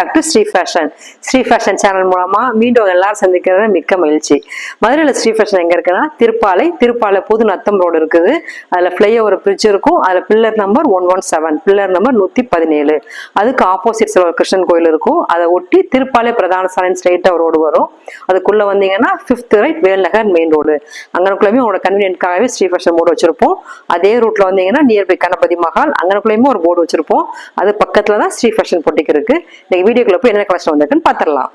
Back to Sri fashion Sri fashion channel மூலமா மீண்டும் எல்லாரும் சந்திக்கிறது மிக்க மகிழ்ச்சி. மதுரையில் ஸ்ரீ ஃபேஷன் எங்க இருக்குன்னா திருப்பாலை திருப்பாலை புது நத்தம் ரோடு இருக்குது. அதுல ஃப்ளைஓவர் பிரிட்ஜ் இருக்கும். அதுல pillar number one one seven pillar number நூத்தி பதினேழு. அதுக்கு ஆப்போசிட் ஒரு கிருஷ்ணன் கோயில் இருக்கும். அதை ஒட்டி திருப்பாலை பிரதான சாலை ஸ்ட்ரெயிட்டா ரோடு வரும். அதுக்குள்ள வந்தீங்கன்னா fifth right Velnagar main road அங்கனக்குள்ளேயுமே உங்களோட கன்வீனியன்ட்காகவே ஸ்ரீ ஃபேஷன் போர்டு வச்சிருப்போம். அதே ரூட்ல வந்தீங்கன்னா நியர்பை கணபதி மஹால் அங்கனக்குள்ளேயுமே ஒரு போர்டு வச்சிருப்போம். அது பக்கத்துல தான் ஸ்ரீ ஃபேஷன் பொட்டிக்கு இருக்கு வீடியோக்குள்ள போய் என்ன கலெக்ஷன் வந்திருக்குன்னு பார்த்துடலாம்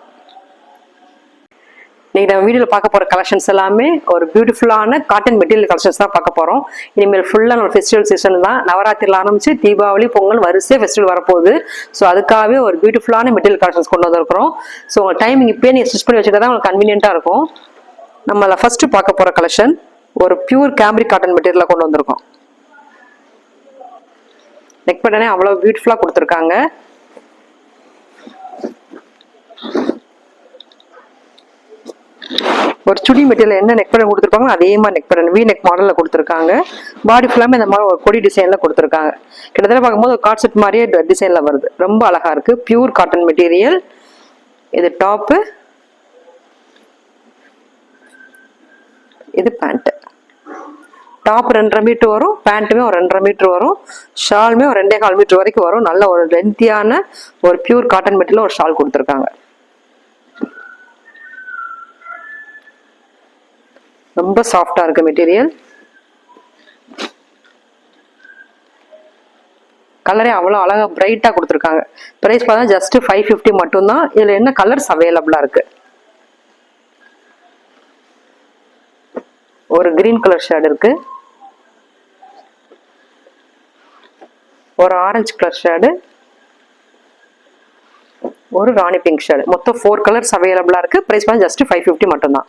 இன்னைக்கு நம்ம வீடியோவில் பார்க்க போகிற கலெக்ஷன்ஸ் எல்லாமே ஒரு பியூட்டிஃபுல்லான காட்டன் மெட்டீரியல் கலெக்ஷன்ஸ் தான் பார்க்க போகிறோம் இனிமேல் ஃபுல்லாக நம்ம ஃபெஸ்டிவல் சீசன் தான். நவராத்திரியில் ஆரம்பிச்சு தீபாவளி பொங்கல் வரிசை ஃபெஸ்டிவல் வரப்போகுது. ஸோ அதுக்காகவே ஒரு பியூட்டிஃபுல்லான மெட்டீரியல் கலெக்ஷன்ஸ் கொண்டு வந்திருக்கிறோம். ஸோ உங்கள் டைமிங் இப்போயே நீங்கள் ஸ்டிச் பண்ணி வச்சுக்கிட்டா தான் உங்களுக்கு கன்வீனியன்ட்டாக இருக்கும். நம்ம ஃபஸ்ட்டு பார்க்க போகிற கலெக்ஷன் ஒரு பியூர் கேம்ரிக் காட்டன் மெட்டீரியலாக கொண்டு வந்திருக்கோம். நெக் பட்டனே அவ்வளோ பியூட்டிஃபுல்லாக கொடுத்துருக்காங்க. ஒரு சுடி மெட்டீரியல் என்ன நெக் பட்டன் கொடுத்துருப்பாங்களோ அதே மாதிரி நெக் பட்டன் வி நெக் மாடலில் கொடுத்துருக்காங்க. பாடி ஃபுல்லாமே இந்த மாதிரி ஒரு கொடி டிசைனில் கொடுத்துருக்காங்க. கிட்டத்தட்ட பார்க்கும்போது ஒரு காட் செட் மாதிரியே டிசைனில் வருது. ரொம்ப அழகாக இருக்குது பியூர் காட்டன் மெட்டீரியல் இது டாப்பு இது பேண்ட்டு டாப் ரெண்டரை மீட்ரு வரும். பேண்ட்டுமே ஒரு ரெண்டரை மீட்ரு வரும். ஷாலுமே ஒரு ரெண்டே கால் மீட்ரு வரைக்கும் வரும். நல்ல ஒரு லென்த்தியான ஒரு பியூர் காட்டன் மெட்டீரியல் ஒரு ஷால் கொடுத்துருக்காங்க. ரொம்ப சாஃப்டா இருக்கு மெட்டீரியல் கலரே அவ்வளோ அழகா பிரைட்டா கொடுத்துருக்காங்க. ப்ரைஸ் பார்த்தா ஜஸ்ட் ஃபைவ் ஃபிஃப்டி மட்டும்தான். இதுல என்ன கலர்ஸ் அவைலபிளா இருக்கு? ஒரு கிரீன் கலர் ஷேட் இருக்கு. ஒரு ஆரஞ்சு கலர் ஷேடு ஒரு ராணி பிங்க் ஷேடு மொத்தம் ஃபோர் கலர்ஸ் அவைலபிளா இருக்கு. பிரைஸ் பார்த்தா ஜஸ்ட் ஃபைவ் ஃபிஃப்டி மட்டும்தான்.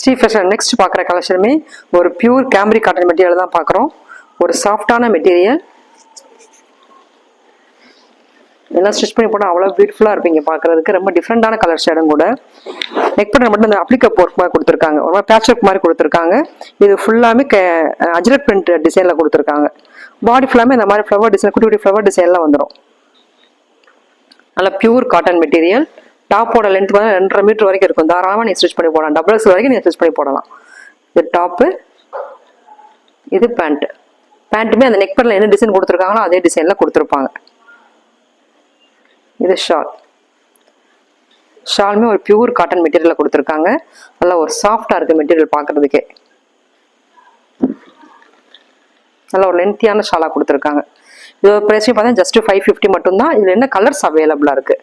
ஸ்ரீ ஃபேஷன். நெக்ஸ்ட் பார்க்குற கலெக்ஷனுமே ஒரு பியூர் கேம்ரி காட்டன் மெட்டீரியல் தான் பார்க்குறோம். ஒரு சாஃப்டான மெட்டீரியல் எல்லாம் ஸ்டிச் பண்ணி போனால் அவ்வளோ பியூட்டிஃபுல்லாக இருப்பீங்க பார்க்குறதுக்கு. ரொம்ப டிஃப்ரெண்டான கலர் ஷேடும் கூட. நெக் பண்ண மட்டும் இந்த அப்ளிகப் ஒர்க் மாதிரி கொடுத்துருக்காங்க. ஒரு மாதிரி பேட்ச் ஒர்க் மாதிரி கொடுத்துருக்காங்க. இது ஃபுல்லாமே க அஜ்ரக் பிரிண்ட் டிசைனில் கொடுத்துருக்காங்க. பாடி ஃபுல்லாமே இந்த மாதிரி ஃப்ளவர் டிசைன் குட்டி குட்டி ஃப்ளவர் டிசைன்லாம் வந்துடும் நல்லா பியூர் காட்டன் மெட்டீரியல் டாப்போட லென்த் வந்து ரெண்டரை மீட்டர் வரைக்கும் இருக்கும். தாராளமாக நீ ஸ்டிச் பண்ணி போடலாம். டபுள் எக்ஸ் வரைக்கும் நீங்கள் ஸ்டிச் பண்ணி போடலாம். இது டாப்பு இது பேண்ட்டு பேண்ட்டுமே அந்த நெக் பேண்ட்ல என்ன டிசைன் கொடுத்துருக்காங்களோ அதே டிசைனில் கொடுத்துருப்பாங்க. இது ஷால் ஷாலுமே ஒரு பியூர் காட்டன் மெட்டீரியலில் கொடுத்துருக்காங்க. நல்லா ஒரு சாஃப்டாக இருக்குது மெட்டீரியல் பார்க்குறதுக்கே. நல்ல ஒரு லென்த்தியான ஷாலாக கொடுத்துருக்காங்க. இது ப்ரைஸையும் பார்த்தா ஜஸ்ட் ஃபைவ் ஃபிஃப்டி மட்டும்தான். இதில் என்ன கலர்ஸ் அவைலபிளாக இருக்குது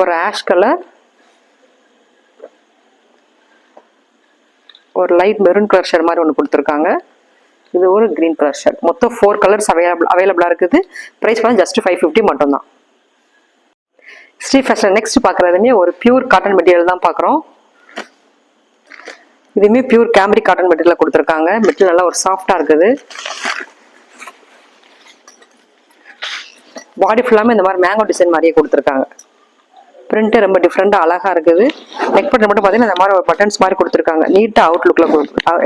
ஒரு ஆஷ் கலர் ஒரு லைட் மெரூன் கலர் ஷேட் மாதிரி ஒன்று கொடுத்துருக்காங்க. இது ஒரு க்ரீன் கலர் ஷேட் மொத்தம் ஃபோர் கலர்ஸ் அவைலபிள் அவைலபிளாக இருக்குது. ப்ரைஸ் வந்து ஜஸ்ட் ஃபைவ் ஃபிஃப்டி மட்டும்தான். ஸ்ரீ ஃபேஷன் நெக்ஸ்ட் பார்க்குறதுமே ஒரு பியூர் காட்டன் மெட்டீரியல் தான் பார்க்குறோம். இதுவுமே பியூர் கேம்ரி காட்டன் மெட்டீரியல் கொடுத்துருக்காங்க. மெட்டீரியல் நல்லா ஒரு சாஃப்டாக இருக்குது. பாடி ஃபுல்லாமே இந்த மாதிரி மேங்கோ டிசைன் மாதிரியே கொடுத்துருக்காங்க. பிரிண்ட் ரொம்ப டிஃப்ரெண்டாக அழகாக இருக்குது. நெக் பட்டன் மட்டும் பார்த்தீங்கன்னா இந்த மாதிரி ஒரு பட்டன்ஸ் மாதிரி கொடுத்துருக்காங்க. நீட்டாக அவுட்லுக்கில்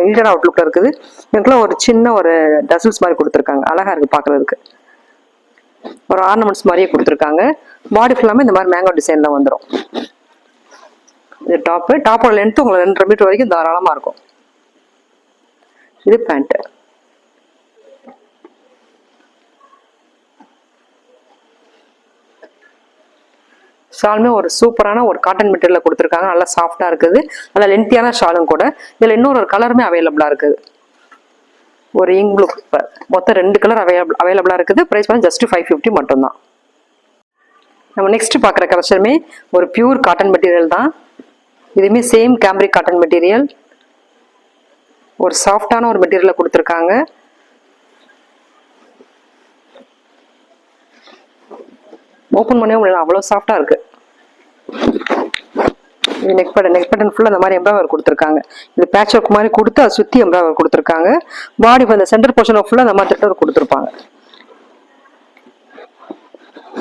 நீட்டான அவுட்லுக்கில் இருக்குது. இதுக்குள்ள ஒரு சின்ன ஒரு டசில்ஸ் மாதிரி கொடுத்துருக்காங்க. அழகாக இருக்குது பார்க்குறதுக்கு ஒரு ஆர்னமெண்ட்ஸ் மாதிரியே கொடுத்துருக்காங்க. பாடி ஃபுல்லாமே இந்த மாதிரி மேங்கோ டிசைனில் வந்துடும் இது டாப்பு டாப்போட லென்த்து உங்களுக்கு ரெண்டரை மீட்டர் வரைக்கும் தாராளமாக இருக்கும். இது பேண்ட்டு ஷாலுமே ஒரு சூப்பரான ஒரு காட்டன் மெட்டீரியல் கொடுத்துருக்காங்க. நல்லா சாஃப்டாக இருக்குது. நல்லா லென்த்தியான ஷாலும் கூட. இதில் இன்னொரு கலருமே அவைலபிளாக இருக்குது. ஒரு இங்க் ப்ளூ மொத்தம் ரெண்டு கலர் அவைலபிள் அவைலபிளாக இருக்குது. ப்ரைஸ் வந்து ஜஸ்ட் ஃபைவ் ஃபிஃப்டி மட்டும்தான். நம்ம நெக்ஸ்ட் பார்க்குற கலெக்ஷனுமே ஒரு பியூர் காட்டன் மெட்டீரியல் தான். இதுவுமே சேம் கேம்ரிக் காட்டன் மெட்டீரியல் ஒரு சாஃப்டான ஒரு மெட்டீரியலை கொடுத்துருக்காங்க. ஓப்பன் பண்ணவே முடியல. அவ்வளோ சாஃப்டாக இருக்குது இது நெக் பட்டன் நெக் பட்டன் ஃபுல்லாக அந்த மாதிரி எம்ப்ராய்டர் கொடுத்துருக்காங்க. இது பேட்ச் ஒர்க் மாதிரி கொடுத்து அதை சுற்றி எம்ப்ராய்டர் கொடுத்துருக்காங்க. பாடி அந்த சென்டர் போர்ஷன் ஃபுல்லாக அந்த மாதிரி திட்டம் கொடுத்துருப்பாங்க.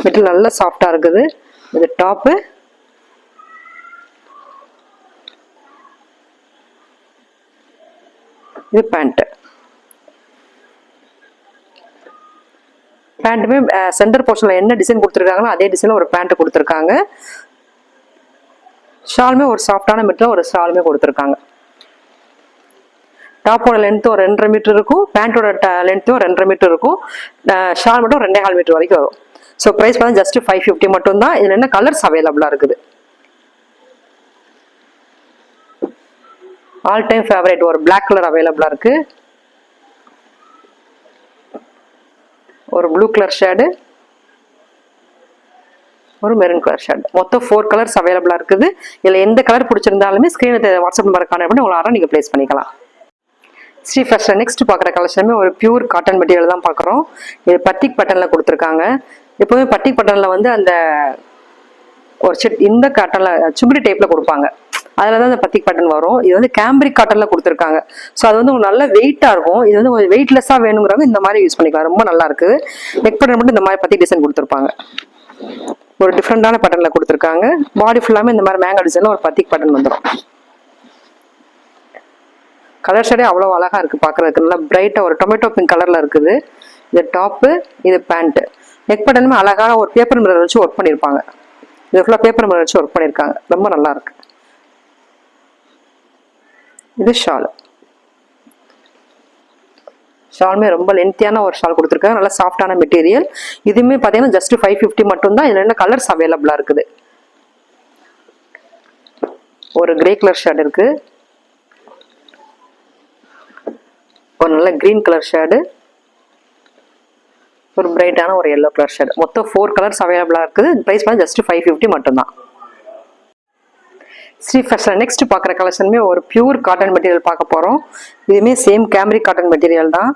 மெட்டல் நல்லா சாஃப்டாக இருக்குது. இது டாப்பு இது பேண்ட்டு பேண்ட்டுமே சென்டர் போர்ஷனில் என்ன டிசைன் கொடுத்துருக்காங்களோ அதே டிசைனில் ஒரு பேண்ட்டு கொடுத்துருக்காங்க. ஷாலுமே ஒரு சாஃப்டான மெட்டீரியல் ஒரு ஷாலுமே கொடுத்துருக்காங்க. டாப்போட லென்த்து ஒரு ரெண்டரை மீட்டர் இருக்கும். பேண்ட்டோட லென்த்தும் ரெண்டரை மீட்டர் இருக்கும். ஷால் மட்டும் ரெண்டே கால் மீட்டர் வரைக்கும் வரும். ஸோ ப்ரைஸ் பார்த்தா ஜஸ்ட் ஃபைவ் ஃபிஃப்டி மட்டும் தான் இதில் என்ன கலர்ஸ் அவைலபிளாக இருக்குது? ஆல் டைம் ஃபேவரேட் ஒரு பிளாக் கலர் அவைலபிளாக இருக்குது ஒரு ப்ளூ கலர் ஷேடு ஒரு மெரூன் கலர் ஷேட் மொத்தம் ஃபோர் கலர்ஸ் அவைலபிளாக இருக்குது. இதில் எந்த கலர் பிடிச்சிருந்தாலுமே ஸ்க்ரீனை வாட்ஸ்அப் நம்பர் காண பண்ணி உங்களை நீங்கள் ப்ளேஸ் பண்ணிக்கலாம். ஸ்ரீ ஃபேஷன் நெக்ஸ்ட் பார்க்குற கலெக்ஷனுமே ஒரு பியூர் காட்டன் மெட்டீரியல் தான் பார்க்குறோம். இது பட்டிக் பட்டனில் கொடுத்துருக்காங்க. எப்போவுமே பட்டிக் பட்டனில் வந்து அந்த ஒரு செட் இந்த காட்டனில் சுங்குடி டைப்பில் கொடுப்பாங்க. அதில் தான் அந்த பத்திக் பட்டன் வரும். இது வந்து கேம்பிரிக் காட்டனில் கொடுத்துருக்காங்க. ஸோ அது வந்து நல்ல வெயிட்டாக இருக்கும். இது வந்து கொஞ்சம் வெயிட்லெஸ்ஸாக வேணுங்கிறவங்க இந்த மாதிரி யூஸ் பண்ணிக்கலாம். ரொம்ப நல்லா இருக்குது நெக் பட்டன் மட்டும் இந்த மாதிரி பத்தி டிசைன் கொடுத்துருப்பாங்க. ஒரு டிஃப்ரெண்டான பட்டனில் கொடுத்துருக்காங்க. பாடி ஃபுல்லாமே இந்த மாதிரி மேங்கோ டிசைனில் ஒரு பத்திக் பட்டன் வந்துடும் கலர் ஷேடே அவ்வளோ அழகாக இருக்குது பார்க்குறதுக்கு நல்லா பிரைட்டாக ஒரு டொமேட்டோ பிங்க் கலரில் இருக்குது. இது டாப்பு இது பேண்ட்டு நெக் பட்டனுமே அழகான ஒரு பேப்பர் மிரர் வச்சு ஒர்க் பண்ணியிருப்பாங்க இது ஃபுல்லாக பேப்பர் மிரர் வச்சு ஒர்க் பண்ணியிருக்காங்க ரொம்ப நல்லாயிருக்கு இது ஷாலு ஷாலுமே ரொம்ப லென்த்தியான ஒரு ஷால் கொடுத்துருக்காங்க. நல்லா சாஃப்டான மெட்டீரியல் இதுவுமே பார்த்தீங்கன்னா ஜஸ்ட் ஃபைவ் ஃபிஃப்டி மட்டும்தான். இதில் என்ன கலர்ஸ் அவைலபிளாக இருக்குது? ஒரு கிரே கலர் ஷேட் இருக்கு. ஒரு நல்ல கிரீன் கலர் ஷேடு ஒரு பிரைட்டான ஒரு எல்லோ கலர் ஷேடு மொத்தம் ஃபோர் கலர்ஸ் அவைலபிளாக இருக்குது. ப்ரைஸ் வந்து ஜஸ்ட் ஃபைவ் ஃபிஃப்டி மட்டும்தான். ஸ்ரீ ஃபேஷன் நெக்ஸ்ட் பார்க்குற கலெக்ஷனுமே ஒரு பியூர் காட்டன் மெட்டீரியல் பார்க்க போகிறோம் இதுவுமே சேம் கேம்ரி காட்டன் மெட்டீரியல் தான்.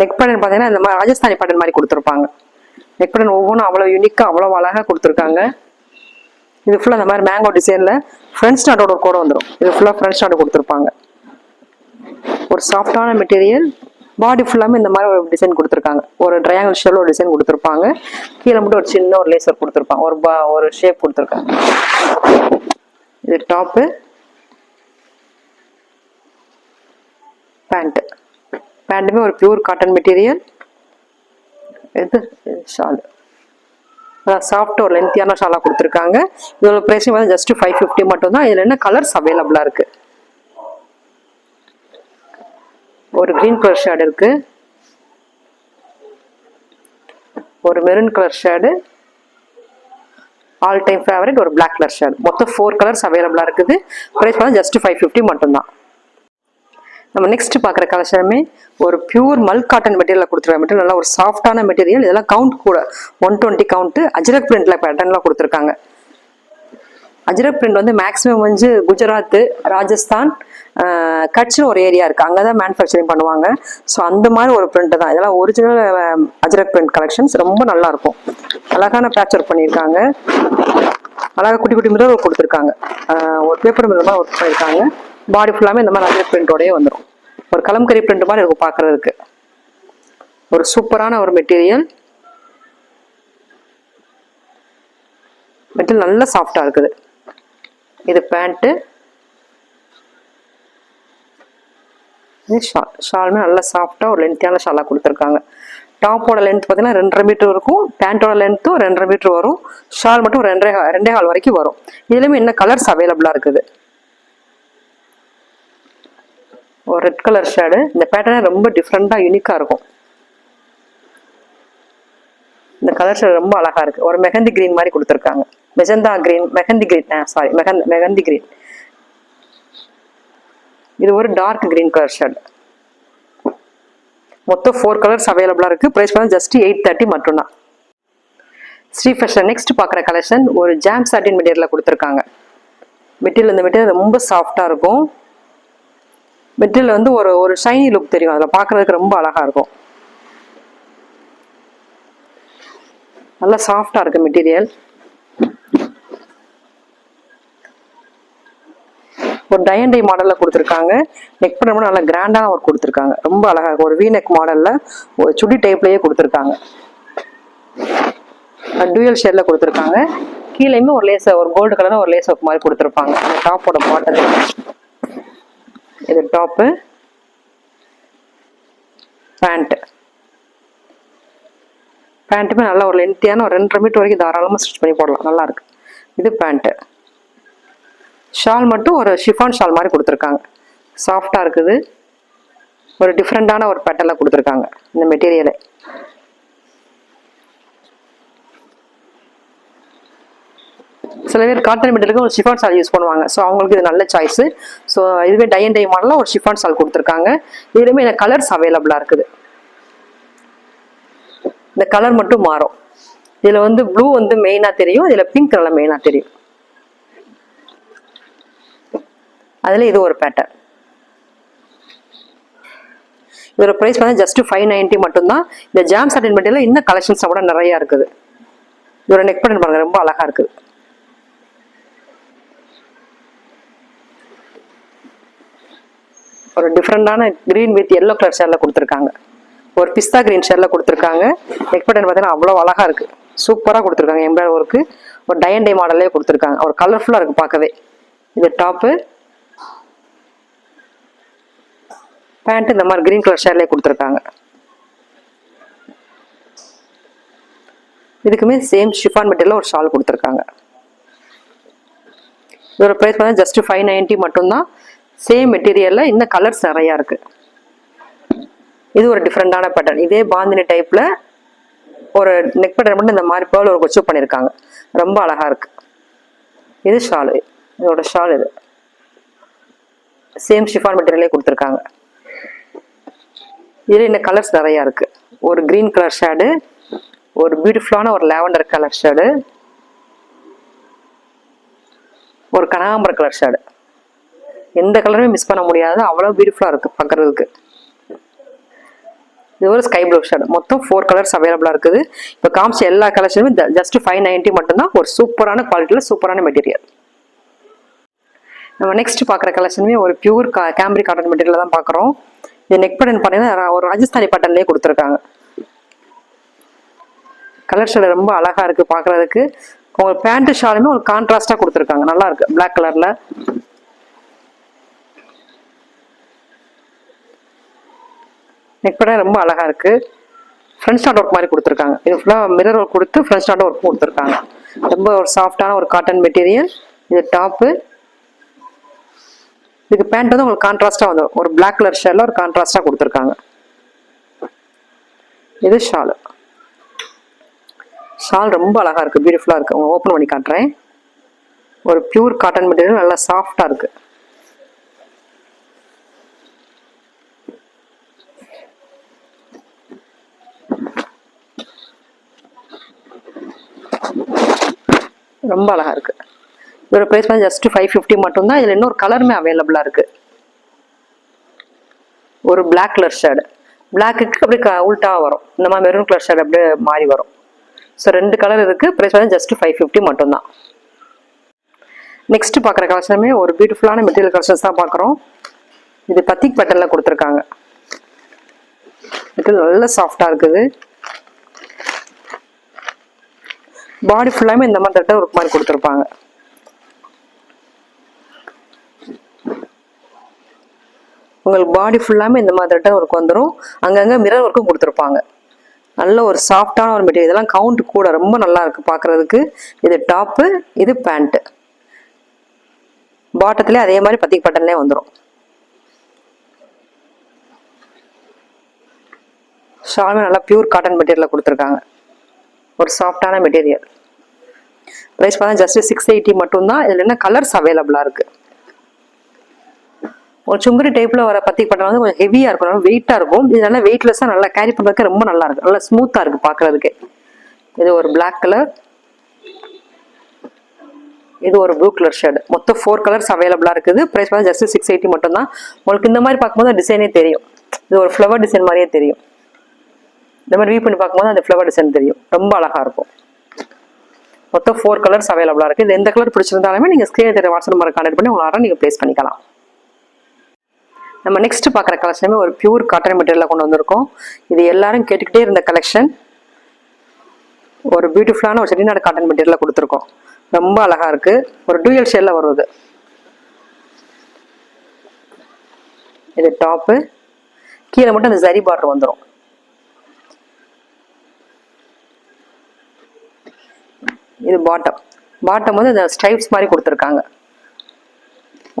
நெக் பட்டன் பார்த்தீங்கன்னா இந்த மாதிரி ராஜஸ்தானி பட்டன் மாதிரி கொடுத்துருப்பாங்க. நெக் பட்டன் ஒவ்வொன்றும் அவ்வளோ யூனிக்காக அவ்வளோ அழகாக கொடுத்துருக்காங்க. இது ஃபுல்லாக அந்த மாதிரி மேங்கோ டிசைனில் ஃப்ரெண்ட்ஸ் நாட்டோட ஒரு வந்துடும் இது ஃபுல்லாக ஃப்ரெண்ட்ஸ் நாட்டு கொடுத்துருப்பாங்க. ஒரு சாஃப்டான மெட்டீரியல் பாடி ஃபுல்லாமே இந்த மாதிரி ஒரு டிசைன் கொடுத்துருக்காங்க. ஒரு ட்ரையாங்கிள் ஷேப்பில் ஒரு டிசைன் கொடுத்துருப்பாங்க. கீழே மட்டும் ஒரு சின்ன ஒரு லேசர் கொடுத்துருப்பாங்க. ஒரு பா ஒரு ஷேப் கொடுத்துருக்காங்க. இது டாப்பு. பேண்ட்டு பேண்ட்டுமே ஒரு பியூர் காட்டன் மெட்டீரியல் இது ஷால் சாஃப்ட் ஒரு லென்த்தியான ஷாலாக கொடுத்துருக்காங்க. இதோட ப்ரைஸும் வந்து ஜஸ்ட் ஃபைவ் ஃபிஃப்டி மட்டும் தான் இதில் என்ன கலர்ஸ் அவைலபிளாக இருக்குது ஒரு க்ரீன் கலர் ஷேடு இருக்குது ஒரு maroon colour shade all time favourite ஒரு பிளாக் கலர் ஷேடு மொத்தம் ஃபோர் கலர்ஸ் அவைலபிளாக இருக்குது. ப்ரைஸ் பார்த்தா ஜஸ்ட் ஃபைவ் ஃபிஃப்டி மட்டும்தான். நம்ம நெக்ஸ்ட் பார்க்குற கலெக்ஷனுமே ஒரு பியூர் மல் காட்டன் மெட்டீரியல் கொடுத்துருக்க மெட்டீரியல் நல்லா ஒரு சாஃப்டான மெட்டீரியல் இதெல்லாம் கவுண்ட் கூட. ஒன் டுவெண்ட்டி கவுண்ட்டு அஜரக் பிரிண்டில் பேட்டர்ன்லாம் கொடுத்துருக்காங்க. அஜரக் பிரிண்ட் வந்து மேக்ஸிமம் வந்து குஜராத் ராஜஸ்தான் ஆஹ் கட்ச்னு ஒரு ஏரியா இருக்குது அங்கே தான் மேனுஃபேக்சரிங் பண்ணுவாங்க. ஸோ அந்த மாதிரி ஒரு பிரிண்ட் தான். இதெல்லாம் ஒரிஜினல் அஜரக் பிரிண்ட் கலெக்ஷன்ஸ் ரொம்ப நல்லா இருக்கும். அழகான பேச்சர் ஒர்க் பண்ணியிருக்காங்க. அழகாக குட்டி குட்டி மிரர் கொடுத்துருக்காங்க. ஒரு பேப்பர் மிரர் மாதிரி ஒர்க் பண்ணியிருக்காங்க. பாடி ஃபுல்லாமே இந்த மாதிரி அஜரக் பிரிண்டோடயே வந்துடும் ஒரு கலம்கரி பிரிண்ட் மாதிரி இருக்கும் பார்க்கறதுக்கு. ஒரு சூப்பரான ஒரு மெட்டீரியல் மெட்டீரியல் நல்ல சாஃப்டாக இருக்குது. இது பேண்ட்டு. இது ஷால் ஷாலுமே நல்லா சாஃப்டாக ஒரு லென்த்தியான ஷாலாக கொடுத்துருக்காங்க. டாப்போட லென்த் பார்த்தீங்கன்னா ரெண்டரை மீட்டர் இருக்கும். பேண்ட்டோட லென்த்தும் ரெண்டரை மீட்டர் வரும். ஷால் மட்டும் ரெண்டரை ரெண்டே கால் வரைக்கும் வரும். இதுலேயுமே என்ன கலர்ஸ் அவைலபிளாக இருக்குது. ஒரு ரெட் கலர் ஷேடு இந்த பேட்டர்னே ரொம்ப டிஃப்ரெண்ட்டாக யூனிக்காக இருக்கும். இந்த கலர் ஷேடு ரொம்ப அழகாக இருக்குது ஒரு மெஹந்தி கிரீன் மாதிரி கொடுத்துருக்காங்க. Magenta green mehndi green sorry மெஹந்த் mehndi green இது ஒரு டார்க் கிரீன் கலர் ஷர்ட் மொத்தம் ஃபோர் கலர்ஸ் அவைலபிளாக இருக்கு. ப்ரைஸ் பார்த்தா ஜஸ்ட் எயிட் தேர்ட்டி மட்டும்தான். ஸ்ரீ ஃபேஷன் நெக்ஸ்ட் பார்க்குற கலெக்ஷன் ஒரு ஜாம் சாட்டின் மெட்டீரியலில் கொடுத்துருக்காங்க. மெட்டீரியல் இந்த மெட்டீரியல் ரொம்ப சாஃப்டாக இருக்கும். மெட்டீரியல் வந்து ஒரு ஒரு ஷைனி லுக் தெரியும். அதில் பார்க்குறதுக்கு ரொம்ப அழகாக இருக்கும். நல்லா சாஃப்டாக இருக்கு மெட்டீரியல் ஒரு டயண்டை மாடலில் கொடுத்துருக்காங்க. நெக் பண்ண நல்லா கிராண்டான ஒர்க் கொடுத்துருக்காங்க. ரொம்ப அழகாக ஒரு வி நெக் மாடலில் ஒரு சுடி டைப்லேயே கொடுத்துருக்காங்க. டூயல் ஷேடில் கொடுத்துருக்காங்க. கீழேயுமே ஒரு லேஸ் ஒரு கோல்டு கலர் ஒரு லேஸ் ஒர்க் மாதிரி கொடுத்துருப்பாங்க. அந்த டாப்போட பாட்டல் இது டாப்பு பேண்ட்டு பேண்ட்டுமே நல்லா ஒரு லென்த்தியான ஒரு ரெண்டரை மீட்டர் வரைக்கும் தாராளமாக ஸ்டிச் பண்ணி போடலாம். நல்லாயிருக்கு இது பேண்ட்டு ஷால் மட்டும் ஒரு ஷிஃபான் ஷால் மாதிரி கொடுத்துருக்காங்க. சாஃப்டாக இருக்குது. ஒரு டிஃப்ரெண்ட்டான ஒரு பேட்டர்னில் கொடுத்துருக்காங்க இந்த மெட்டீரியலை சில பேர் காட்டன் மெட்டீரியலுக்கு ஒரு ஷிஃபான் சால் யூஸ் பண்ணுவாங்க. ஸோ அவங்களுக்கு இது நல்ல சாய்ஸு ஸோ இதுவே டை அண்ட் டை மாடலில் ஒரு ஷிஃபான் சால் கொடுத்துருக்காங்க. இதுலேயுமே இந்த கலர்ஸ் அவைலபிளாக இருக்குது. இந்த கலர் மட்டும் மாறும். இதில் வந்து ப்ளூ வந்து மெயினாக தெரியும். இதில் பிங்க் கலர் மெயினாக தெரியும். அதில் இது ஒரு பேட்டர்ன் இதோட ப்ரைஸ் வந்து ஜஸ்ட் ஃபைவ் நைன்ட்டி மட்டும்தான். இந்த ஜாம் சாட்டின் மெட்டீரியல் இன்னும் கலெக்ஷன்ஸ் கூட நிறையா இருக்குது. இதோட நெக் பட்டன் பாருங்க ரொம்ப அழகாக இருக்குது. ஒரு டிஃப்ரெண்டான க்ரீன் வித் எல்லோ கலர் ஷேரில் கொடுத்துருக்காங்க. ஒரு பிஸ்தா க்ரீன் ஷேரில் கொடுத்துருக்காங்க. நெக் பட்டன் பார்த்தீங்கன்னா அவ்வளோ அழகா இருக்கு. சூப்பராக கொடுத்துருக்காங்க. எம்ப்ராய்டரி ஒர்க்கு ஒரு டை அண்ட் மாடல்லே கொடுத்துருக்காங்க. ஒரு கலர்ஃபுல்லாக இருக்குது பார்க்கவே. இது டாப்பு பேண்ட் இந்த மாதிரி க்ரீன் கலர் ஷேர்லேயே கொடுத்துருக்காங்க. இதுக்குமே சேம் ஷிஃபான் மெட்டீரியல் ஒரு ஷால் கொடுத்துருக்காங்க. இதோட ப்ரைஸ் பார்த்தா ஜஸ்ட் ஃபைவ் நைன்ட்டி மட்டும்தான். சேம் மெட்டீரியலில் இன்னும் கலர்ஸ் நிறையா இருக்கு. இது ஒரு டிஃப்ரெண்டான பேட்டர்ன் இதே பாந்தினி டைப்பில் ஒரு நெக் பேட்டர்ன் மட்டும் இந்த மாதிரி பேர்ல் ஒரு கொச்சு பண்ணியிருக்காங்க ரொம்ப அழகாக இருக்கு. இது ஷாலு இதோட ஷால் இது. சேம் ஷிஃபான் மெட்டீரியலே கொடுத்துருக்காங்க. இதில் இந்த கலர்ஸ் நிறையா இருக்குது ஒரு க்ரீன் கலர் ஷேடு ஒரு பியூட்டிஃபுல்லான ஒரு லாவெண்டர் கலர் ஷேடு ஒரு கனகாம்பர கலர் ஷேடு எந்த கலருமே மிஸ் பண்ண முடியாது அவ்வளோ பியூட்டிஃபுல்லாக இருக்குது பார்க்குறதுக்கு இது ஒரு ஸ்கை ப்ளூ ஷேடு மொத்தம் ஃபோர் கலர்ஸ் அவைலபிளாக இருக்குது. இப்போ காமிச்ச எல்லா கலர்ஸுமே ஜஸ்ட் ஃபைவ் நைன்ட்டி மட்டும்தான் ஒரு சூப்பரான குவாலிட்டியில் சூப்பரான மெட்டீரியல் நம்ம நெக்ஸ்ட் பார்க்குற கலெக்ஷனுமே ஒரு பியூர் கா கேம்பரி காட்டன் மெட்டீரியல் தான் பார்க்குறோம் இது நெக் பட்டன் பார்த்தீங்கன்னா ஒரு ராஜஸ்தானி பட்டன்லேயே கொடுத்துருக்காங்க. கலர் ஷேடு ரொம்ப அழகாக இருக்குது பார்க்கறதுக்கு உங்க பேண்ட்டு ஷாலுமே ஒரு கான்ட்ராஸ்டாக கொடுத்துருக்காங்க. நல்லா இருக்கு. கலரில் நெக் பட்டன் ரொம்ப அழகாக இருக்குது ஃப்ரண்ட் ஸ்டார்ட் ஒர்க் மாதிரி கொடுத்துருக்காங்க. இது ஃபுல்லாக மிரர் ஒர்க் கொடுத்து ஃப்ரண்ட் ஸ்டார்ட் ஒர்க் கொடுத்துருக்காங்க. ரொம்ப ஒரு சாஃப்டான ஒரு காட்டன் மெட்டீரியல் இது டாப்பு இதுக்கு பேண்ட் வந்து உங்களுக்கு கான்ட்ராஸ்டாக வந்துடும் ஒரு பிளாக் கலர் ஷேடில் ஒரு கான்ட்ராஸ்டாக கொடுத்துருக்காங்க. இது ஷாலு ஷால் ரொம்ப அழகா இருக்கு. பியூட்டிஃபுல்லாக இருக்கு. உங்கள் ஓப்பன் பண்ணி காட்டுறேன். ஒரு பியூர் காட்டன் மெட்டீரியல் நல்லா சாஃப்டாக இருக்கு. ரொம்ப அழகா இருக்கு. இதோட ப்ரைஸ் வந்து ஜஸ்ட் ஃபைவ் ஃபிஃப்டி மட்டும்தான். இதில் இன்னொரு கலருமே அவைலபிளாக இருக்குது ஒரு பிளாக் கலர் ஷேடு பிளாக்குக்கு அப்படியே க- உல்டா வரும். இந்த மாதிரி மெரூன் கலர் ஷேட் அப்படியே மாறி வரும். ஸோ ரெண்டு கலர் இருக்குது ப்ரைஸ் வந்து ஜஸ்ட் ஃபைவ் ஃபிஃப்டி மட்டும்தான். நெக்ஸ்ட் பார்க்குற கலெக்ஷனுமே ஒரு பியூட்டிஃபுல்லான மெட்டீரியல் கலெக்ஷன்ஸ் தான் பார்க்குறோம். இது பத்திக் பட்டனில் கொடுத்துருக்காங்க. மெட்டீரியல் நல்ல சாஃப்டாக இருக்குது. பாடி ஃபுல்லாமே இந்த மாதிரி தட்டை ஒரு மாதிரி கொடுத்துருப்பாங்க. உங்களுக்கு பாடி ஃபுல்லாமே இந்த மாதிரி தட்ட ஒர்க் வந்துடும் அங்கங்கே மிரர் ஒர்க்கும் கொடுத்துருப்பாங்க. நல்ல ஒரு சாஃப்டான ஒரு மெட்டீரியல் இதெல்லாம் கவுண்ட் கூட ரொம்ப நல்லா இருக்குது பார்க்குறதுக்கு இது டாப்பு இது பேண்ட்டு பாட்டத்துலேயே அதே மாதிரி பத்திக்கு பட்டன்லேயே வந்துடும் ஷாலுமே நல்லா பியூர் காட்டன் மெட்டீரியலில் கொடுத்துருக்காங்க. ஒரு சாஃப்டான மெட்டீரியல் ப்ரைஸ் பார்த்தா ஜஸ்ட் சிக்ஸ் எயிட்டி மட்டும்தான். இதில் என்ன கலர்ஸ் அவைலபிளாக இருக்குது ஒரு சுங்குடி டைப்பில் வர பத்தி பட்டம் வந்து கொஞ்சம் ஹெவியாக இருக்கும். நல்லா வெயிட்டாக இருக்கும். இது நல்லா வெயிட்லெஸ்ஸாக நல்லா கேரி பண்ணுறதுக்கு ரொம்ப நல்லா இருக்கும் நல்லா ஸ்மூத்தாக இருக்குது பார்க்குறதுக்கு இது ஒரு பிளாக் கலர் இது ஒரு ப்ளூ கலர் ஷேடு மொத்தம் ஃபோர் கலர்ஸ் அவைலபிளாக இருக்குது. ப்ரைஸ் வந்து ஜஸ்ட் சிக்ஸ் எயிட்டி மட்டும்தான். உங்களுக்கு இந்த மாதிரி பார்க்கும்போது டிசைனே தெரியும். இது ஒரு ஃப்ளவர் டிசைன் மாதிரியே தெரியும். இந்த மாதிரி வியூ பண்ணி பார்க்கும்போது அந்த ஃப்ளவர் டிசைன் தெரியும். ரொம்ப அழகாக இருக்கும். மொத்தம் ஃபோர் கலர்ஸ் அவைலபிளாக இருக்குது இது எந்த கலர் பிடிச்சிருந்தாலுமே நீங்கள் ஸ்க்ரீன் தெரிய வாட்ஸ்அப் நம்பர் கான்டெக்ட் பண்ணி உங்களால் நீங்கள் ப்ளேஸ் பண்ணிக்கலாம். நம்ம நெக்ஸ்ட் பார்க்குற கலெக்ஷனுமே ஒரு பியூர் காட்டன் மெட்டீரியலில் கொண்டு வந்திருக்கோம். இது எல்லாரும் கேட்டுக்கிட்டே இருந்த கலெக்ஷன் ஒரு பியூட்டிஃபுல்லான ஒரு செட்டிநாடு காட்டன் மெட்டீரியலில் கொடுத்துருக்கோம். ரொம்ப அழகா இருக்கு. ஒரு டூயல் ஷேடில் வருது இது. டாப்பு கீழே மட்டும் அந்த ஜரி பார்டர் வந்துடும் இது பாட்டம் பாட்டம் வந்து இந்த ஸ்ட்ரைப்ஸ் மாதிரி கொடுத்துருக்காங்க.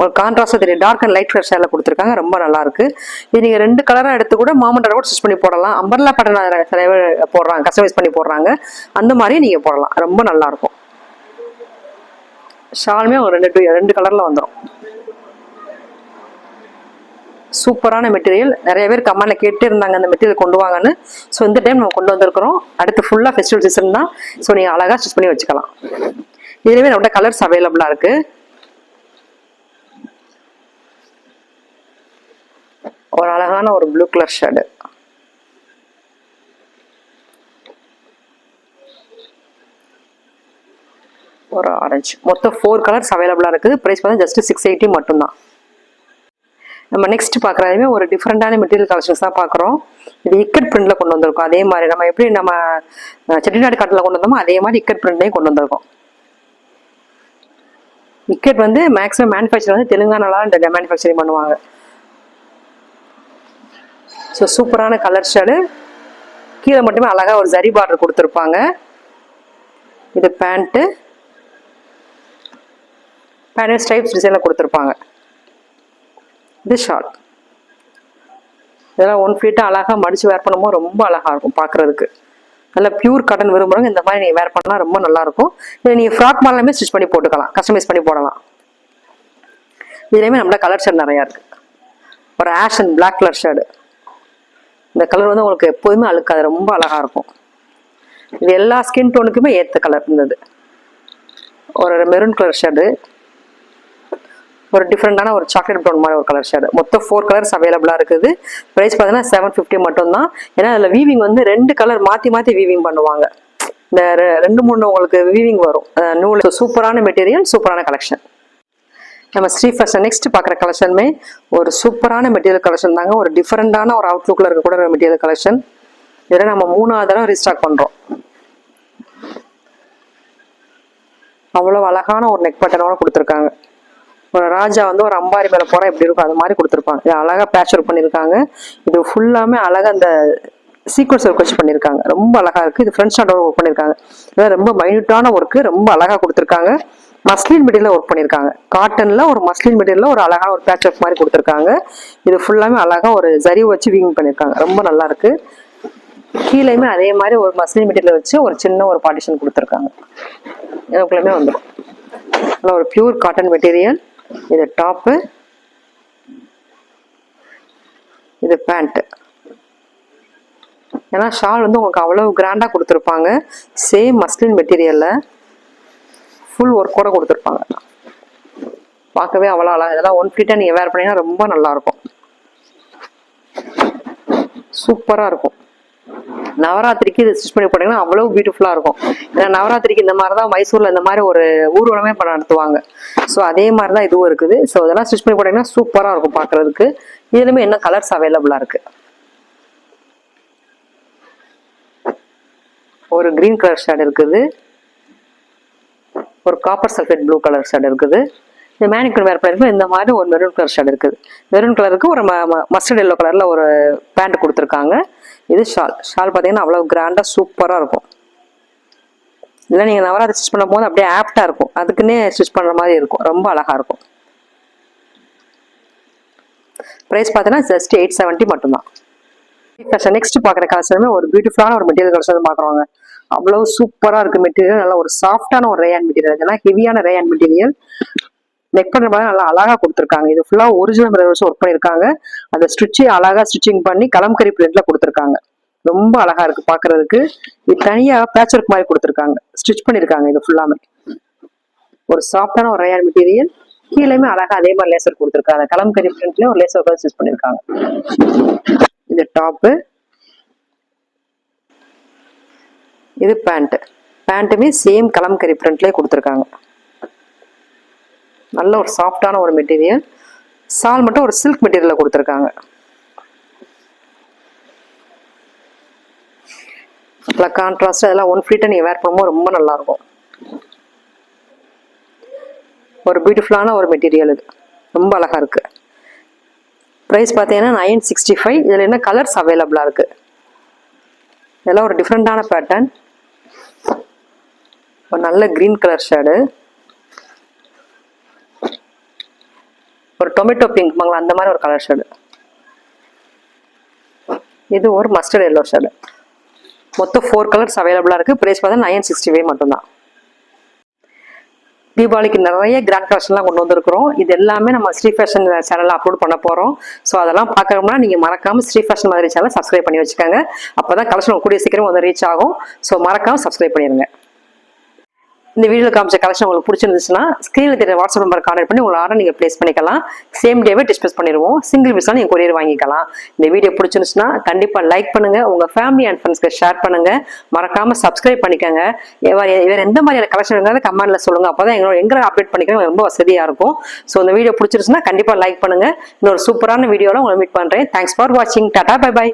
ஒரு கான்ட்ராஸ்டாக தெரியும். டார்க் அண்ட் லைட் கலர் சேலை கொடுத்துருக்காங்க. ரொம்ப நல்லா இருக்கு. இது நீங்கள் ரெண்டு கலராக எடுத்து கூட மாமண்டரை கூட ஸ்டிச் பண்ணி போடலாம். அம்பர்லா பேட்டர்ன் சில பேர் போடுறாங்க கஸ்டமைஸ் பண்ணி போடுறாங்க. அந்த மாதிரியும் நீங்கள் போடலாம். ரொம்ப நல்லா இருக்கும். ஷாலுமே ஒரு ரெண்டு ரெண்டு கலரில் வந்துடும் சூப்பரான மெட்டீரியல் நிறைய பேர் கமெண்ட்ல கேட்டு இருந்தாங்க அந்த மெட்டீரியல் கொண்டு வாங்கன்னு. ஸோ இந்த டைம் நம்ம கொண்டு வந்திருக்கிறோம். அடுத்து ஃபுல்லாக ஃபெஸ்டிவல் சீசன் தான். ஸோ நீங்கள் அழகாக ஸ்டிச் பண்ணி வச்சுக்கலாம். இதுலேயுமே நம்மகிட்ட கலர்ஸ் அவைலபிளாக இருக்கு ஒரு அழகான ஒரு ப்ளூ கலர் ஷேடு ஒரு ஆரஞ்சு மொத்தம் ஃபோர் கலர்ஸ் அவைலபிளாக இருக்குது. ப்ரைஸ் வந்து ஜஸ்ட் சிக்ஸ் எயிட்டி மட்டும்தான். நம்ம நெக்ஸ்ட் பார்க்குறதுமே ஒரு டிஃப்ரெண்டான மெட்டீரியல் கலெக்ஷன்ஸ் தான் பார்க்குறோம். இது இக்கட் பிரிண்ட்ல கொண்டு வந்திருக்கோம். அதே மாதிரி நம்ம எப்படி நம்ம செட்டிநாடு காட்டில் கொண்டு வந்தோமோ அதே மாதிரி இக்கட் பிரிண்ட்லையும் கொண்டு வந்திருக்கோம். இக்கட் வந்து மேக்ஸிமம் மேனுஃபேக்சர் வந்து தெலுங்கானால இந்த மேனுஃபேக்சரிங் பண்ணுவாங்க. ஸோ சூப்பரான கலர் ஷேடு கீழே மட்டுமே அழகாக ஒரு ஜரி பார்டர் கொடுத்துருப்பாங்க. இது பேண்ட்டு பேண்ட் ஸ்டைப்ஸ் டிசைனில் கொடுத்துருப்பாங்க. இது ஷால் இதெல்லாம் ஒன் ஃபீட்டாக அழகாக மடித்து வேர் பண்ணும்போது ரொம்ப அழகாக இருக்கும் பார்க்குறதுக்கு. நல்ல பியூர் காட்டன் விரும்புகிறவங்க இந்த மாதிரி நீங்கள் வேர் பண்ணால் ரொம்ப நல்லாயிருக்கும். இதை நீங்கள் ஃப்ராக் மாடலுமே ஸ்டிச் பண்ணி போட்டுக்கலாம் கஸ்டமைஸ் பண்ணி போடலாம். இதுலேயுமே நம்மள கலர் ஷேட் நிறையா இருக்குது ஒரு ash and black colour shade இந்த கலர் வந்து உங்களுக்கு எப்போதுமே அழுக்காது ரொம்ப அழகாக இருக்கும். இது எல்லா ஸ்கின் டோனுக்குமே ஏற்ற கலர் இருந்தது. ஒரு மெரூன் கலர் ஷேடு ஒரு டிஃப்ரெண்டான ஒரு சாக்லேட் ப்ரௌன் மாதிரி ஒரு கலர் ஷேடு மொத்தம் ஃபோர் கலர்ஸ் அவைலபிளாக இருக்குது. ப்ரைஸ் பார்த்தீங்கன்னா செவன் ஃபிஃப்டி மட்டும்தான். ஏன்னா அதில் வீவிங் வந்து ரெண்டு கலர் மாற்றி மாற்றி வீவிங் பண்ணுவாங்க. இந்த ரெண்டு மூணு உங்களுக்கு வீவிங் வரும். நூல். சூப்பரான மெட்டீரியல் சூப்பரான கலெக்ஷன் நம்ம ஸ்ரீ ஃபேஷன் நெக்ஸ்ட் பார்க்குற கலெக்ஷனுமே ஒரு சூப்பரான மெட்டீரியல் கலெக்ஷன் தாங்க. ஒரு டிஃப்ரெண்டான ஒரு அவுட்லுக்கில் இருக்கக்கூட ஒரு மெட்டீரியல் கலெக்ஷன் இதில் நம்ம மூணாவது தடவை ரீஸ்டாக் பண்ணுறோம் அவ்வளோ அழகான ஒரு நெக் பட்டனோட கொடுத்துருக்காங்க. ஒரு ராஜா வந்து ஒரு அம்பாரி மேலே போகிறா எப்படி இருக்கும். அது மாதிரி கொடுத்துருப்பாங்க. இது அழகாக பேச்சர் பண்ணியிருக்காங்க. இது ஃபுல்லாமே அழகாக அந்த சீக்வன்ஸ் ஒர்க் வச்சு பண்ணியிருக்காங்க. ரொம்ப அழகாக இருக்குது இது ஃப்ரெண்ட்ஸ் நாட்டோட ஒர்க் பண்ணியிருக்காங்க. இதெல்லாம் ரொம்ப மைன்யூட்டான ஒர்க்கு ரொம்ப அழகாக கொடுத்துருக்காங்க. மஸ்லின் மெட்டீரியல் ஒர்க் பண்ணியிருக்காங்க காட்டனில் ஒரு மஸ்லின் மெட்டீரியலில் ஒரு அழகான ஒரு பேட்ச் ஒர்க் மாதிரி கொடுத்துருக்காங்க. இது ஃபுல்லாமே அழகாக ஒரு ஜரி வச்சு வீவிங் பண்ணியிருக்காங்க ரொம்ப நல்லா இருக்கு. கீழேயுமே அதே மாதிரி ஒரு மஸ்லின் மெட்டீரியல் வச்சு ஒரு சின்ன ஒரு பார்ட்டிஷன் கொடுத்துருக்காங்க. எனக்குள்ளேயுமே வந்துடும் நல்லா ஒரு பியூர் காட்டன் மெட்டீரியல் இது டாப்பு இது பேண்ட்டு ஏன்னா ஷால் வந்து உங்களுக்கு அவ்வளோ கிராண்டாக கொடுத்துருப்பாங்க. சேம் மஸ்லின் மெட்டீரியலில் ஃபுல் ஒர்க்கோட கொடுத்துருப்பாங்க. பார்க்கவே அவ்வளோ அழகாக இதெல்லாம் ஒன் ஃபீட்டாக நீங்கள் வேர் பண்ணீங்கன்னா ரொம்ப நல்லா இருக்கும். சூப்பராக இருக்கும். நவராத்திரிக்கு இது ஸ்டிச் பண்ணி போட்டீங்கன்னா அவ்வளோ பியூட்டிஃபுல்லாக இருக்கும். ஏன்னா நவராத்திரிக்கு இந்த மாதிரி தான் மைசூரில் இந்த மாதிரி ஒரு ஊர்வலமே பண்ண நடத்துவாங்க. ஸோ அதே மாதிரி தான் இதுவும் இருக்குது. ஸோ இதெல்லாம் ஸ்டிச் பண்ணி போட்டிங்கன்னா சூப்பராக இருக்கும் பார்க்குறதுக்கு. இதுலையுமே என்ன கலர்ஸ் அவைலபிளாக இருக்குது ஒரு கிரீன் கலர் ஷேட் இருக்குது. ஒரு copper sulphate blue colour shade இருக்குது. இந்த மேனிக்கல் வேர் பண்ணிருக்கோம். இந்த மாதிரி ஒரு மெரூன் கலர் ஷேட் இருக்குது. மெரூன் கலருக்கு ஒரு மஸ்டர்ட் எல்லோ கலரில் ஒரு பேண்ட் கொடுத்துருக்காங்க. இது ஷால் ஷால் பார்த்தீங்கன்னா அவ்வளோ கிராண்டாக சூப்பராக இருக்கும். இல்லை நீங்கள் நவராத்திரி ஸ்டிச் பண்ணும் போது அப்படியே ஆப்டாக இருக்கும். அதுக்குன்னே ஸ்டிச் பண்ணுற மாதிரி இருக்கும். ரொம்ப அழகாக இருக்கும். ப்ரைஸ் பார்த்தீங்கன்னா ஜஸ்ட் எயிட் செவன்ட்டி மட்டும்தான். ஃபேஷன் நெக்ஸ்ட் பார்க்குற கலெக்ஷனுமே ஒரு பியூட்டிஃபுல்லான ஒரு மெட்டீரியல் கலெக்ஷன் பார்க்குறோங்க அவ்வளோ சூப்பராக இருக்கு மெட்டீரியல் நல்ல ஒரு சாஃப்டான ஒரு ரேயான் மெட்டீரியல் இதெல்லாம் ஹெவியான ரேயான் மெட்டீரியல் நெக் பண்ணுற மாதிரி நல்லா அழகாக கொடுத்துருக்காங்க. இது ஃபுல்லாக ஒரிஜினல் மிரர்ஸ் ஒர்க் பண்ணியிருக்காங்க. அந்த ஸ்டிச்சை அழகாக ஸ்டிச்சிங் பண்ணி கலம்கரி பிரிண்ட்ல கொடுத்துருக்காங்க. ரொம்ப அழகா இருக்கு பாக்குறதுக்கு இது தனியாக பேட்ச் ஒர்க் மாதிரி கொடுத்துருக்காங்க. ஸ்டிச் பண்ணியிருக்காங்க இது ஃபுல்லாமே ஒரு சாஃப்டான ஒரு ரேயான் மெட்டீரியல் கீழேயுமே அழகா அதே மாதிரி லேசர் கொடுத்துருக்காங்க. கலம்கரி பிரிண்ட்ல ஒரு லேசர் ஸ்டிச் பண்ணியிருக்காங்க. இது டாப்பு. இது பேண்ட். பேண்ட்டுமே சேம் கலம்கரி பிரிண்ட்லேயே கொடுத்துருக்காங்க. நல்ல ஒரு சாஃப்டான ஒரு மெட்டீரியல். சால் மட்டும் ஒரு சில்க் மெட்டீரியலில் கொடுத்துருக்காங்க. நல்லா கான்ட்ராஸ்ட் அதெல்லாம் ஒன் ஃப்ளீட்டை நீங்கள் வேர் பண்ணும்போது ரொம்ப நல்லா இருக்கும் ஒரு பியூட்டிஃபுல்லான ஒரு மெட்டீரியல் இது. ரொம்ப அழகா இருக்கு. ப்ரைஸ் பார்த்தீங்கன்னா நைன் சிக்ஸ்டி ஃபைவ் இதில் என்ன கலர்ஸ் அவைலபிளாக இருக்குது இதெல்லாம் ஒரு டிஃப்ரெண்ட்டான பேட்டர்ன் ஒரு நல்ல க்ரீன் கலர் ஷேடு ஒரு டொமேட்டோ பிங்க் மங்களா அந்த மாதிரி ஒரு கலர் ஷேடு இது ஒரு மஸ்டர்ட் எல்லோ ஷேடு மொத்தம் ஃபோர் கலர்ஸ் அவைலபிளாக இருக்குது ப்ரைஸ் பார்த்தா நைன் சிக்ஸ்டி ஃபைவ் மட்டும்தான். தீபாவளிக்கு நிறைய கிராண்ட் கலெக்ஷன்லாம் கொண்டு வந்திருக்கிறோம். இது எல்லாமே நம்ம ஸ்ரீ ஃபேஷன் சேனலில் அப்லோட் பண்ண போகிறோம் ஸோ அதெல்லாம் பார்க்கணும்னா நீங்கள் மறக்காம ஸ்ரீ ஃபேஷன் மாதிரி சேனல் சப்ஸ்கிரைப் பண்ணி வச்சுக்கோங்க. அப்போ தான் கலெக்ஷன் கூடிய சீக்கிரம் வந்து ரீச் ஆகும். ஸோ மறக்காமல் சப்ஸ்கிரைப் பண்ணிடுங்க. இந்த வீடியோவில் காமிச்ச கலெக்ஷன் உங்களுக்கு பிடிச்சிருந்துச்சுன்னா ஸ்க்ரீனில் தெரிய வாட்ஸ்அப் நம்பர் கான்டெக்ட் பண்ணி உங்களை ஆர்டர் நீங்கள் ப்ளேஸ் பண்ணிக்கலாம். சேம் டேவே டிஸ்பஸ் பண்ணிடுவோம். சிங்கிள் பீஸாக நீங்கள் கொரியர் வாங்கிக்கலாம். இந்த வீடியோ பிடிச்சிருந்துச்சுன்னா கண்டிப்பாக லைக் பண்ணுங்கள் உங்கள் ஃபேமிலி அண்ட் ஃப்ரெண்ட்ஸ்க்கு ஷேர் பண்ணுங்கள் மறக்காமல் சப்ஸ்கிரைப் பண்ணிக்கோங்க. வேறு வேறு எந்த மாதிரியான கலெக்ஷன் இருந்தாலும் கமெண்ட்டில் சொல்லுங்கள் அப்போ தான் எங்களோட எங்களை அப்டேட் பண்ணிக்கிறோம் ரொம்ப வசதியாக இருக்கும். ஸோ இந்த வீடியோ பிடிச்சிருச்சுன்னா கண்டிப்பாக லைக் பண்ணுங்கள் இன்னொரு சூப்பரான வீடியோவில் உங்களை மீட் பண்ணுறேன் தேங்க்ஸ் ஃபார் வாட்சிங் டாடா பை பை